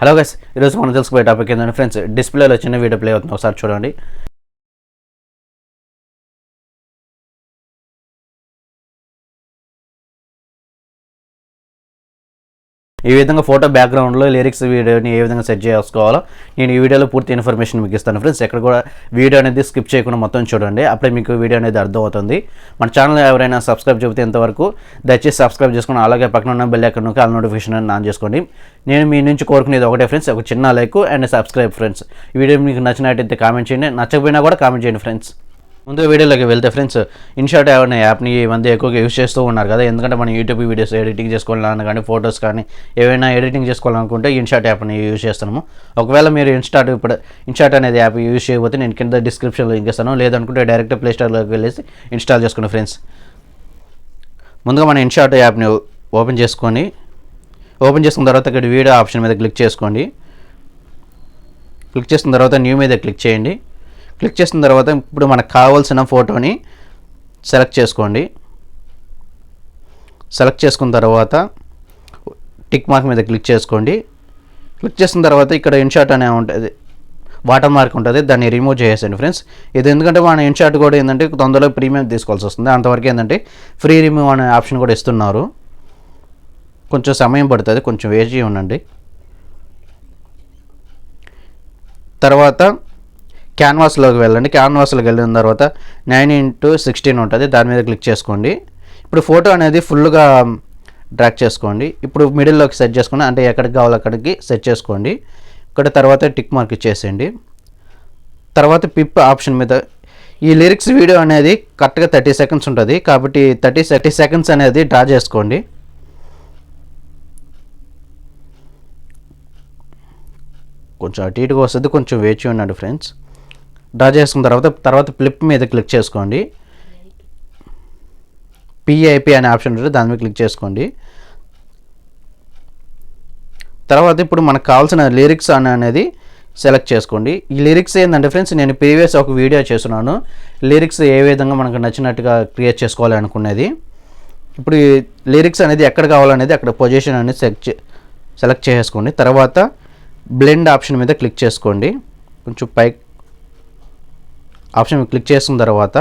Hello guys ఈరోజు మనం తెలుసుకునే టాపిక్ ఏంటంటే ఫ్రెండ్స్ డిస్ప్లేలో చిన్న వీడియో ప్లే అవుతుంది. ఒకసారి చూడండి. ఈ విధంగా ఫోటో బ్యాక్గ్రౌండ్లో లిరిక్స్ వీడియోని ఏ విధంగా సెట్ చేసుకోవాలో నేను ఈ వీడియోలో పూర్తి ఇన్ఫర్మేషన్ మీకు ఇస్తాను ఫ్రెండ్స్. ఎక్కడ కూడా వీడియో అనేది స్కిప్ చేయకుండా మొత్తం చూడండి. అప్పుడే మీకు వీడియో అనేది అర్థమవుతుంది. మన ఛానల్ ఎవరైనా సబ్స్క్రైబ్ చెబితే ఇంతవరకు దయచేసి సబ్స్క్రైబ్ చేసుకుని అలాగే పక్కన ఉన్న బెల్ ఎక్కడ నొక్కి నోటిఫికేషన్ అని ఆన్ చేసుకోండి. నేను మీ నుంచి కోరుకునేది ఒకటే ఫ్రెండ్స్. ఒక చిన్న like and subscribe friends. Video మీకు నచ్చినట్టయితే కామెంట్ చేయండి. నచ్చకపోయినా కూడా కామెంట్ చేయండి ఫ్రెండ్స్. ముందు వీడియోలోకి వెళ్తే ఫ్రెండ్స్ ఇన్షాట్ అనే యాప్ని ఈ మధ్య ఎక్కువగా యూస్ చేస్తూ ఉన్నారు కదా. ఎందుకంటే మనం యూట్యూబ్ వీడియోస్ ఎడిటింగ్ చేసుకోవాలన్నా కానీ ఫొటోస్ కానీ ఏవైనా ఎడిటింగ్ చేసుకోవాలనుకుంటే ఇన్షాట్ యాప్ని యూస్ చేస్తున్నాము. ఒకవేళ మీరు ఇన్స్టాట్ ఇప్పుడు ఇన్షాట్ అనేది యాప్ యూస్ చేయకపోతే నేను కింద డిస్క్రిప్షన్లో లింక్ ఇస్తాను. లేదనుకుంటే డైరెక్ట్ ప్లే స్టోర్లోకి వెళ్ళేసి ఇన్స్టాల్ చేసుకోండి ఫ్రెండ్స్. ముందుగా మన ఇన్షాట్ యాప్ని ఓపెన్ చేసుకొని ఓపెన్ చేసుకున్న తర్వాత ఇక్కడ వీడియో ఆప్షన్ మీద క్లిక్ చేసుకోండి. క్లిక్ చేసిన తర్వాత న్యూ మీద క్లిక్ చేయండి. క్లిక్ చేసిన తర్వాత ఇప్పుడు మనకు కావాల్సిన ఫోటోని సెలెక్ట్ చేసుకోండి. సెలెక్ట్ చేసుకున్న తర్వాత టిక్ మార్క్ మీద క్లిక్ చేసుకోండి. క్లిక్ చేసిన తర్వాత ఇక్కడ ఇన్షాట్ అనే ఉంటుంది వాటర్ మార్క్ ఉంటుంది దాన్ని రిమూవ్ చేసేయండి ఫ్రెండ్స్. ఇది ఎందుకంటే మన ఇన్షాట్ కూడా ఏంటంటే తొందరలో ప్రీమియం తీసుకోవాల్సి వస్తుంది. అంతవరకు ఏంటంటే ఫ్రీ రిమూవ్ అనే ఆప్షన్ కూడా ఇస్తున్నారు. కొంచెం సమయం పడుతుంది కొంచెం వేచి ఉండండి. తర్వాత క్యాన్వాస్లోకి వెళ్ళండి. క్యాన్వాస్లోకి వెళ్ళిన తర్వాత నైన్ ఇంటూ సిక్స్టీన్ ఉంటుంది. దాని మీద క్లిక్ చేసుకోండి. ఇప్పుడు ఫోటో అనేది ఫుల్గా డ్రాక్ చేసుకోండి. ఇప్పుడు మిడిల్లోకి సెట్ చేసుకోండి అంటే ఎక్కడికి కావాలో అక్కడికి సెట్ చేసుకోండి. ఇక్కడ తర్వాత టిక్ మార్క్ ఇచ్చేసేయండి. తర్వాత పిప్ ఆప్షన్ మీద ఈ లిరిక్స్ వీడియో అనేది కరెక్ట్గా థర్టీ సెకండ్స్ ఉంటుంది. కాబట్టి థర్టీ థర్టీ సెకండ్స్ అనేది డ్రా చేసుకోండి. కొంచెం అటు ఇటుగా వస్తుంది. కొంచెం వేచి ఉన్నాడు ఫ్రెండ్స్. డ్రా చేసుకున్న తర్వాత తర్వాత ఫ్లిప్ మీద క్లిక్ చేసుకోండి. పిఐపి అనే ఆప్షన్ ఉంటుంది దాని మీద క్లిక్ చేసుకోండి. తర్వాత ఇప్పుడు మనకు కావాల్సిన లిరిక్స్ అని అనేది సెలెక్ట్ చేసుకోండి. ఈ లిరిక్స్ ఏంటంటే ఫ్రెండ్స్ నేను ప్రీవియస్ ఒక వీడియో చేస్తున్నాను. లిరిక్స్ ఏ విధంగా మనకు నచ్చినట్టుగా క్రియేట్ చేసుకోవాలి అనుకునేది ఇప్పుడు ఈ లిరిక్స్ అనేది ఎక్కడ కావాలనేది అక్కడ పొజిషన్ అనేది సెలెక్ట్ సెలెక్ట్ చేసుకోండి. తర్వాత బ్లెండ్ ఆప్షన్ మీద క్లిక్ చేసుకోండి. కొంచెం పై ఆప్షన్ క్లిక్ చేసిన తర్వాత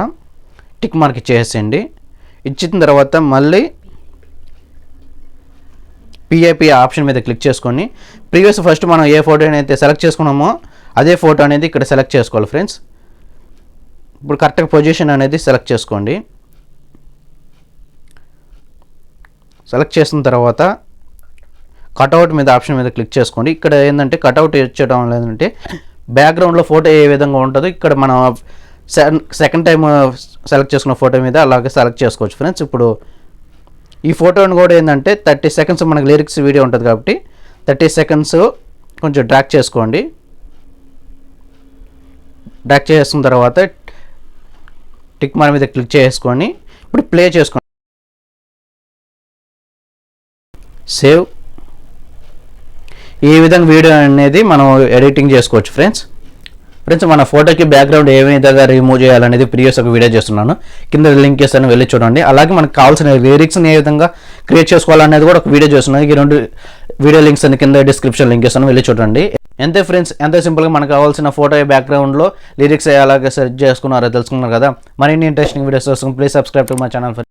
టిక్ మార్క్ ఇచ్చేసేయండి. ఇచ్చిన తర్వాత మళ్ళీ పిఐపి ఆప్షన్ మీద క్లిక్ చేసుకొని ప్రీవియస్ ఫస్ట్ మనం ఏ ఫోటో అయితే సెలెక్ట్ చేసుకున్నామో అదే ఫోటో అనేది ఇక్కడ సెలెక్ట్ చేసుకోవాలి ఫ్రెండ్స్. ఇప్పుడు కరెక్ట్గా పొజిషన్ అనేది సెలెక్ట్ చేసుకోండి. సెలెక్ట్ చేసిన తర్వాత కటౌట్ మీద ఆప్షన్ మీద క్లిక్ చేసుకోండి. ఇక్కడ ఏంటంటే కటౌట్ ఇచ్చడం లేదంటే బ్యాక్గ్రౌండ్లో ఫోటో ఏ విధంగా ఉంటుందో ఇక్కడ మనం సెకండ్ టైం సెలెక్ట్ చేసుకున్న ఫోటో మీద అలాగే సెలెక్ట్ చేసుకోవచ్చు ఫ్రెండ్స్. ఇప్పుడు ఈ ఫోటోని కూడా ఏంటంటే థర్టీ సెకండ్స్ మనకి లిరిక్స్ వీడియో ఉంటుంది కాబట్టి థర్టీ సెకండ్స్ కొంచెం డ్రాక్ చేసుకోండి. డ్రాక్ చేసుకున్న తర్వాత టిక్ మార్ మీద క్లిక్ చేసుకొని ఇప్పుడు ప్లే చేసుకోండి సేవ్. ఈ విధంగా వీడియో అనేది మనం ఎడిటింగ్ చేసుకోవచ్చు ఫ్రెండ్స్ ఫ్రెండ్స్ మన ఫోటోకి బ్యాక్గ్రౌండ్ ఏ విధంగా రిమూవ్ చేయాలనేది ప్రీవియస్ ఒక వీడియో చేస్తున్నాను. కింద లింక్ చేస్తాను వెళ్ళి చూడండి. అలాగే మనకు కావాల్సిన లిరిక్స్ని ఏ విధంగా క్రియేట్ చేసుకోవాలనేది కూడా ఒక వీడియో చేస్తున్నాను. ఈ రెండు వీడియో లింక్స్ అని కింద డిస్క్రిప్షన్ లింక్ చేస్తాను వెళ్ళి చూడండి. ఎంతే ఫ్రెండ్స్ ఎంత సింపుల్గా మనకు కావాల్సిన ఫోటో బ్యాక్గ్రౌండ్లో లిరిక్స్ అలాగే సెర్చ్ చేసుకున్నారో తెలుసుకున్నారు కదా. మరిన్ని ఇంట్రెస్టింగ్ వీడియోస్ కోసం please subscribe to my channel